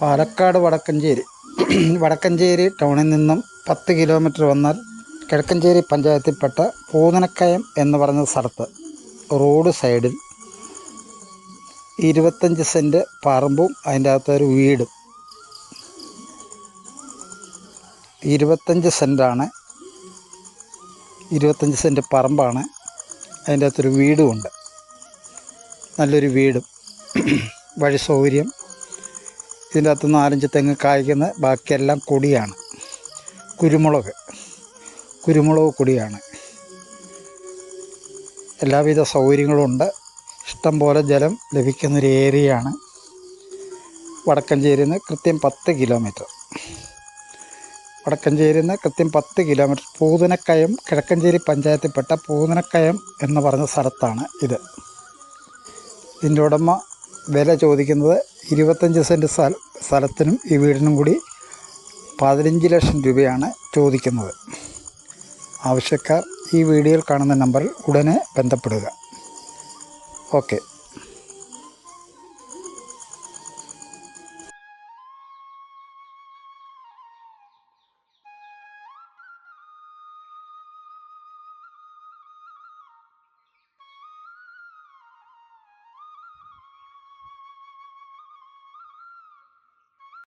പാലക്കാട് വടക്കഞ്ചേരി. വടക്കഞ്ചേരി ടൗണിൽ നിന്നും പത്ത് കിലോമീറ്റർ വന്നാൽ കിഴക്കഞ്ചേരി പഞ്ചായത്തിൽപ്പെട്ട പൂതനക്കയം എന്ന് പറഞ്ഞ സ്ഥലത്ത് റോഡ് സൈഡിൽ ഇരുപത്തഞ്ച് സെന്റ് പറമ്പും അതിന്റെ അകത്തൊരു വീടും. ഇരുപത്തഞ്ച് സെന്റാണ് ഇരുപത്തഞ്ച് സെന്റ് പറമ്പാണ് അതിന്റെ അകത്തൊരു വീടുമുണ്ട് നല്ലൊരു വീടും. വഴി സൗകര്യം ഇതിന്റെ അകത്ത് നാലഞ്ച് തെങ്ങ് കായ്ക്കുന്ന ബാക്കിയെല്ലാം കൊടിയാണ്. കുരുമുളക്. കുരുമുളക് കൊടിയാണ്. എല്ലാവിധ സൗകര്യങ്ങളും ഉണ്ട് ഇഷ്ടം പോലെ ജലം ലഭിക്കുന്നൊരു ഏരിയയാണ് വടക്കഞ്ചേരിയിൽ നിന്ന് കൃത്യം പത്ത് കിലോമീറ്റർ. വടക്കഞ്ചേരിയിൽ നിന്ന് കൃത്യം പത്ത് കിലോമീറ്റർ. പൂതനക്കയം കിഴക്കഞ്ചേരി പഞ്ചായത്തിൽപ്പെട്ട പൂതനക്കയം എന്ന് പറഞ്ഞ സ്ഥലത്താണ് ഇത്. ഇതിന്റെ ഉടമ വില ചോദിക്കുന്നത് ഇരുപത്തഞ്ച് സെന്റ് സ്ഥല സ്ഥലത്തിനും ഈ വീടിനും കൂടി പതിനഞ്ച് ലക്ഷം രൂപയാണ് ചോദിക്കുന്നത്. ആവശ്യക്കാർ ഈ വീഡിയോയിൽ കാണുന്ന നമ്പറിൽ ഉടനെ ബന്ധപ്പെടുക. ഓക്കെ.